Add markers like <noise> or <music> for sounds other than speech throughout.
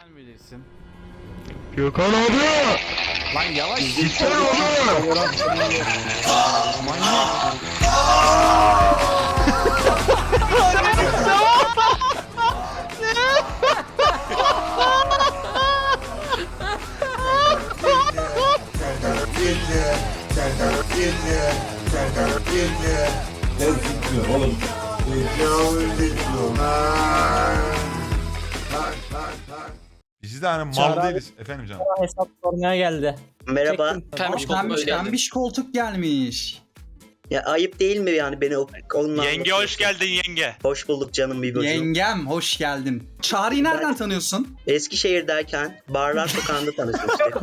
Sen bilirsin. Gökhan abi! Lan yavaş. Gitsene oğlum! Manyak. Biz de hani Çağrı mal abi. değiliz. Efendim canım. hesap sormaya geldi. Merhaba. Çektim. Pembiş koltuk Pembiş, koltuk gelmiş. Ya ayıp değil mi yani beni o- onunla Yenge hoş geldin yenge. Hoş bulduk canım bir Yengem hoş geldin. Çağrı'yı nereden tanıyorsun? Eskişehir'deyken Barlar <laughs> Sokağı'nda tanışmıştık.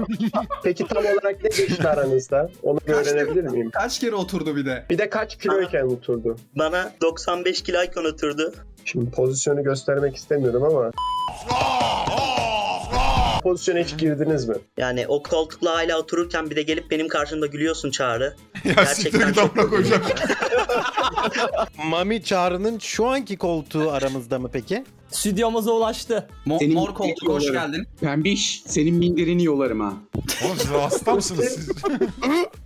Peki tam olarak ne geçti aranızda? Onu bir Kaç öğrenebilir miyim? Kaç kere oturdu bir de? Bir de kaç kiloyken oturdu? Bana 95 kiloyken oturdu. Şimdi pozisyonu göstermek istemiyorum ama... Pozisyona hiç girdiniz mi? Yani o koltukla hala otururken bir de gelip benim karşımda gülüyorsun Çağrı. <laughs> ya siktir git amına koyacağım. <laughs> Mami Çağrı'nın şu anki koltuğu aramızda mı peki? Stüdyomuza ulaştı. Mo- Senin mor koltuk hoş geldin. Pembiş, senin minderini yolarım ha. Oğlum siz hasta mısınız siz?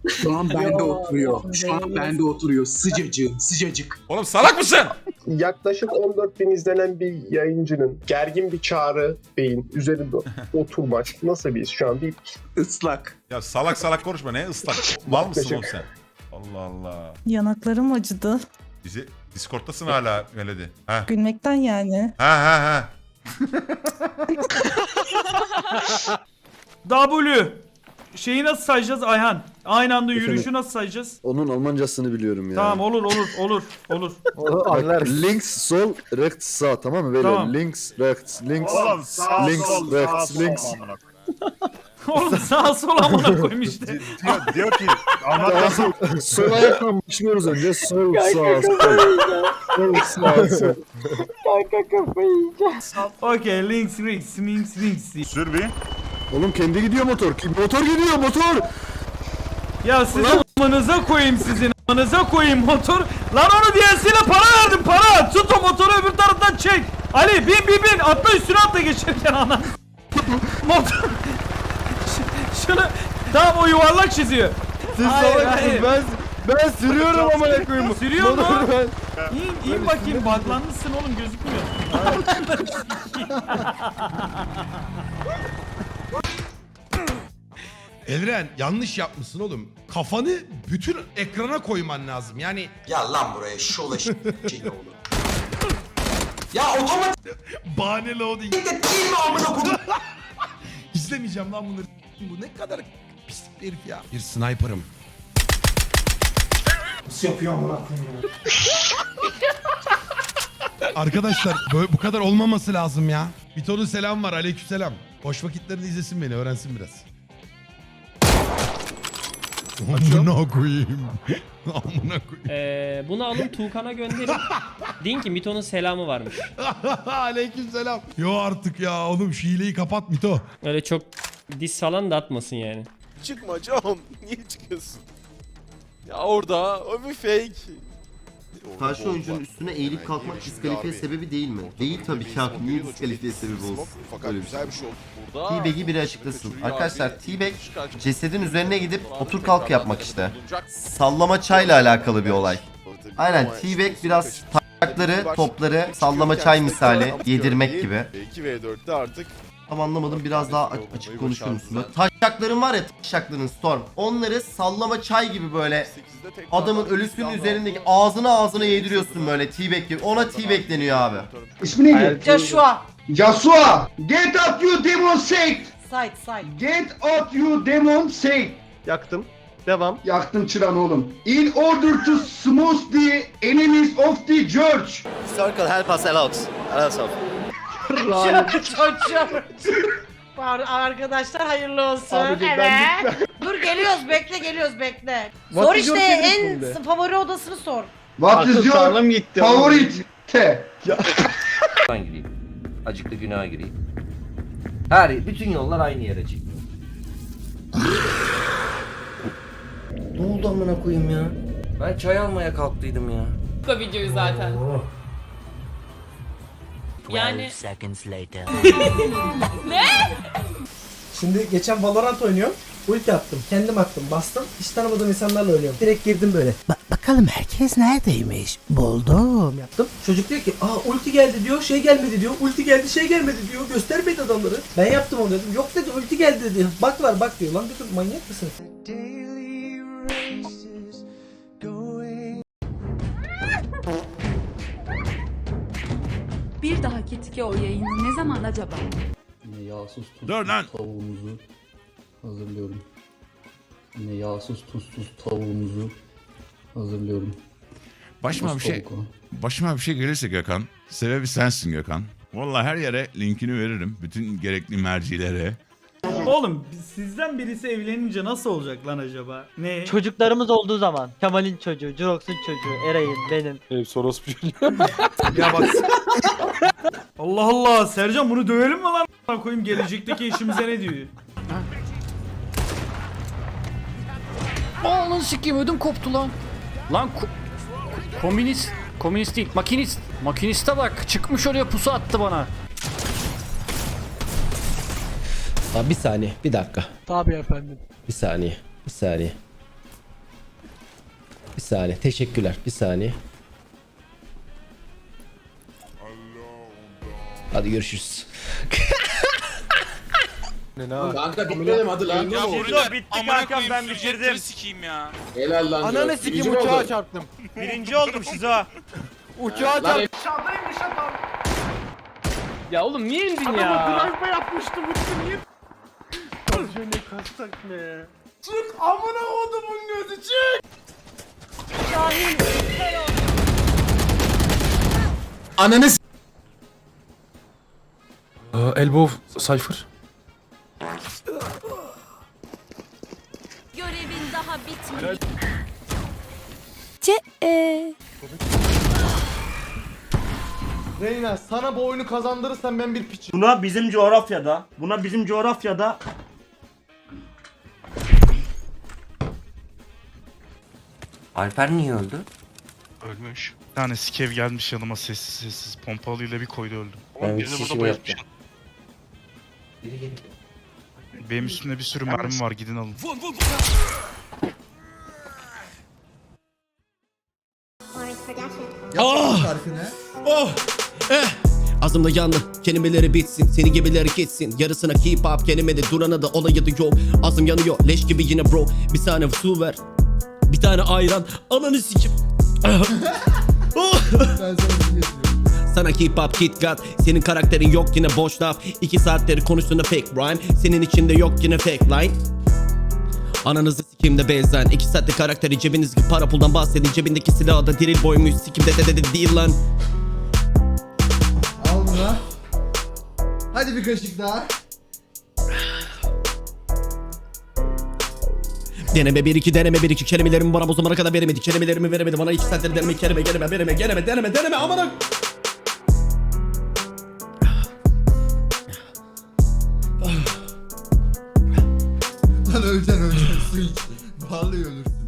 Şu an bende Yo, oturuyor. Şu an bende oturuyor. Sıcacık, sıcacık. Oğlum salak mısın? Yaklaşık 14 bin izlenen bir yayıncının gergin bir çağrı beyin üzerinde <laughs> oturmak nasıl bir his şu an? Bir Islak. Ya salak salak konuşma ne ıslak. Mal mısın oğlum sen? Allah Allah. Yanaklarım acıdı. Bizi Discord'tasın hala Melody. Ha Gülmekten yani. ha ha ha. <laughs> W. Şeyi nasıl sayacağız Ayhan? Aynı anda yürüyüşü nasıl sayacağız? Onun Almancasını biliyorum ya. Tamam olur olur olur olur. <laughs> Bak, links, sol, rechts, sağ tamam mı? Böyle Tamam. links, rechts, links, links, rechts, links. <laughs> Oğlum sağa sola amına koymuş işte. diyor, diyor ki sol ayakla başlıyoruz önce. Sol, sağ, sol. Sol, sağ, sol. Okey links links links links. sür bir. Oğlum kendi gidiyor motor. Motor gidiyor motor. Ya sizin amanıza koyayım sizin amanıza koyayım motor. Lan onu DLC'yle para verdim para. Tut o motoru öbür taraftan çek. Ali bin bin bin atla üstüne atla geçerken ana. <laughs> Motor. Şunu tamam o yuvarlak çiziyor. Siz Hayır, salaksınız. Ben, ben sürüyorum amına koyayım. Sürüyor mu? Ben- İn, in bakayım buglanmışsın oğlum gözükmüyor. <laughs> <laughs> Elren yanlış yapmışsın oğlum. Kafanı bütün ekrana koyman lazım. Yani Ya lan buraya şola şey. Ya otomatik bahane loading. de değil mi amına kodum? <laughs> İzlemeyeceğim lan bunları. Bu ne kadar pislik bir herif ya. Bir sniper'ım. Nasıl yapıyor amına koyayım <laughs> Arkadaşlar böyle bu kadar olmaması lazım ya. Vito'nun selam var. Aleykümselam. Boş vakitlerinde izlesin beni, öğrensin biraz. Amına koyayım. <laughs> Amına koyayım. Ee, bunu alın Tuğkan'a gönderin. <laughs> Deyin ki Mito'nun selamı varmış. <laughs> Aleykümselam. Yo artık ya oğlum şu hileyi kapat Mito. Öyle çok diz salan da atmasın yani. Çıkma John. Niye çıkıyorsun? Ya orada o bir fake. Karşı oyuncunun üstüne eğilip kalkmak diskalifiye sebebi değil mi? Değil tabii ki abi. Niye diskalifiye sebebi olsun? Öyle bir şey. T-Bag'i biri açıklasın. Arkadaşlar T-Bag cesedin üzerine gidip otur kalk yapmak işte. Sallama çayla alakalı bir olay. Aynen T-Bag biraz taşakları, topları sallama çay misali yedirmek gibi. 2v4'te artık Tam anlamadım biraz daha aç- açık konuşur musun? Taşakların var ya taşakların Storm. Onları sallama çay gibi böyle 8'de tekrar adamın ölüsünün üzerindeki ağzına ağzına yediriyorsun böyle T-Bag gibi. Ona T-Bag deniyor abi. İsmi neydi? Joshua. Joshua! Get out you demon sake! Side side. Get out you demon sake! Yaktım. Devam. Yaktım çıran oğlum. In order to smooth the enemies of the church. Circle help us out. Çocuğum. Arkadaşlar hayırlı olsun. Abi dur, ben evet. Dur geliyoruz bekle geliyoruz bekle. What sor işte en movie? favori odasını sor. What is your gitti. favorite? Ben gireyim. Acıklı günaha gireyim. Her bütün yollar aynı yere çıkıyor. ne oldu amına koyayım ya? Ben çay almaya kalktıydım ya. Bu videoyu zaten. Yani <laughs> Şimdi geçen Valorant oynuyorum. Ulti attım. Kendim attım. Bastım. Hiç tanımadığım insanlarla oynuyorum. Direkt girdim böyle. bakalım herkes neredeymiş? Buldum. Yaptım. Çocuk diyor ki aa ulti geldi diyor. Şey gelmedi diyor. Ulti geldi şey gelmedi diyor. Göstermedi adamları. Ben yaptım onu dedim. Yok dedi ulti geldi dedi. Bak var bak diyor. Lan dedim manyak mısın? Bir dahaki tiki o yayını ne zaman acaba? Yine yağsız tuzsuz Dur lan. tavuğumuzu hazırlıyorum. Yine yağsız tuzsuz tavuğumuzu hazırlıyorum. Başıma bir şey başıma bir şey gelirse Gökhan, sebebi sensin Gökhan. Vallahi her yere linkini veririm. Bütün gerekli mercilere. Oğlum sizden birisi evlenince nasıl olacak lan acaba? Ne? Çocuklarımız olduğu zaman Kemal'in çocuğu, Jurox'un çocuğu, Eray'ın, benim. Hep Soros <laughs> Ya bak. Allah Allah Sercan bunu dövelim mi lan? A**ına koyayım gelecekteki eşimize ne diyor? Lan sikeyim ödüm koptu lan. Lan ko- komünist. Komünist değil makinist. Makiniste bak çıkmış oraya pusu attı bana. Abi bir saniye, bir dakika. Tabii efendim. Bir saniye, bir saniye. Bir saniye, teşekkürler. Bir saniye. Hadi görüşürüz. Kanka bitmedim hadi lan. Ya burada bitti kankam ben bitirdim. Helal lan. Ananı sikeyim uçağa çarptım. Birinci oldum size. <laughs> Uçağa çarptım. Ya oğlum niye indin ya? Amına kodumun gözü çık. Ananı Elbow Cypher. Görevin daha bitmedi. Reyna sana bu oyunu kazandırırsam ben bir piçim. Buna bizim coğrafyada, buna bizim coğrafyada Alper niye öldü? Ölmüş. Bir tane skev gelmiş yanıma sessiz sessiz. Pompalıyla bir koydu öldüm. Ben bir şişimi yaptım. Biri gelip Benim üstümde bir sürü mermi var gidin alın. Ağzımda yandı kelimeleri bitsin Seni gibileri gitsin. Yarısına keep up kelimede durana da olayı da yok. Ağzım yanıyor leş gibi yine bro. Bir tane su ver Bir tane ayran Ananı sikim <laughs> Sana keep up kit kat. Senin karakterin yok yine boş laf. İki saatleri konuştuğunda fake rhyme. Senin içinde yok yine fake line. Ananızı sikimde benzen. İki saatte karakteri cebinizdeki para puldan bahsedin. Cebindeki silahı da diril boymuş Sikimde de de de değil lan. Al bunu. Hadi bir kaşık daha. Deneme bir iki deneme bir iki. Kelimelerimi bana bu zamana kadar veremedi. Kelimelerimi veremedi. Bana iki saattir deneme kelime kelime deneme deneme deneme. Deneme amına Lan öleceksin öleceksin su iç. Vallahi ölürsün.